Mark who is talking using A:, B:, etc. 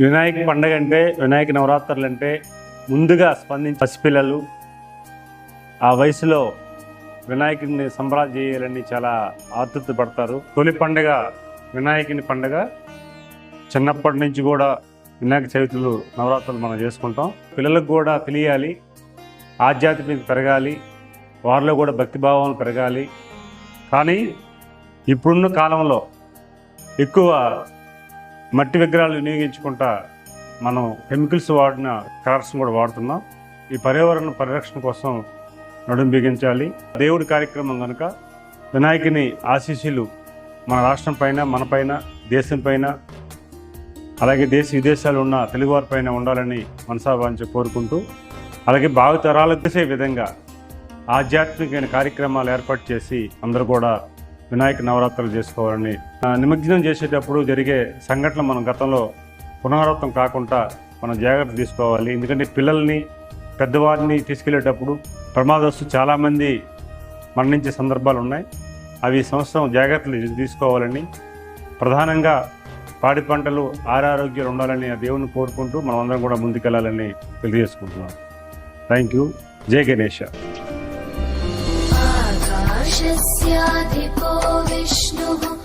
A: వినాయక పండగ అంటే వినాయక నవరాత్రులు అంటే ముందుగా స్పందించి పసిపిల్లలు ఆ వయసులో వినాయకుడిని సంబరాలు చేయాలని చాలా ఆతృత పడతారు తొలి పండగ వినాయకుని పండగ. చిన్నప్పటి నుంచి కూడా వినాయక చవితులు నవరాత్రులు మనం చేసుకుంటాం. పిల్లలకు కూడా తెలియాలి ఆధ్యాత్మిక పెరగాలి వారిలో కూడా భక్తిభావం పెరగాలి. కానీ ఇప్పుడున్న కాలంలో ఎక్కువ మట్టి విగ్రహాలు వినియోగించుకుంటా మనం కెమికల్స్ వాడిన కలర్స్ కూడా వాడుతున్నాం. ఈ పర్యావరణ పరిరక్షణ కోసం నడుం బిగించాలి. దేవుడి కార్యక్రమం కనుక వినాయకుని ఆశీస్సులు మన రాష్ట్రం పైన మన పైన దేశం పైన అలాగే దేశ విదేశాలు ఉన్న తెలుగువారి పైన ఉండాలని మనసాభావించి కోరుకుంటూ అలాగే భావితరాలకు చేసే విధంగా ఆధ్యాత్మికమైన కార్యక్రమాలు ఏర్పాటు చేసి అందరూ కూడా వినాయక నవరాత్రులు చేసుకోవాలని నిమజ్జనం చేసేటప్పుడు జరిగే సంఘటనలు మనం గతంలో పునరావృతం కాకుండా మనం జాగ్రత్త తీసుకోవాలి. ఎందుకంటే పిల్లల్ని పెద్దవారిని తీసుకెళ్ళేటప్పుడు ప్రమాదస్తు చాలామంది మరణించే సందర్భాలు ఉన్నాయి. అవి సంవత్సరం జాగ్రత్తలు తీసుకోవాలని ప్రధానంగా పాడి పంటలు ఆరారోగ్యాలు ఉండాలని ఆ దేవుని కోరుకుంటూ మనం అందరం కూడా ముందుకెళ్ళాలని తెలియజేసుకుంటున్నాం. థ్యాంక్ యూ జై గణేష.
B: విష్ణు.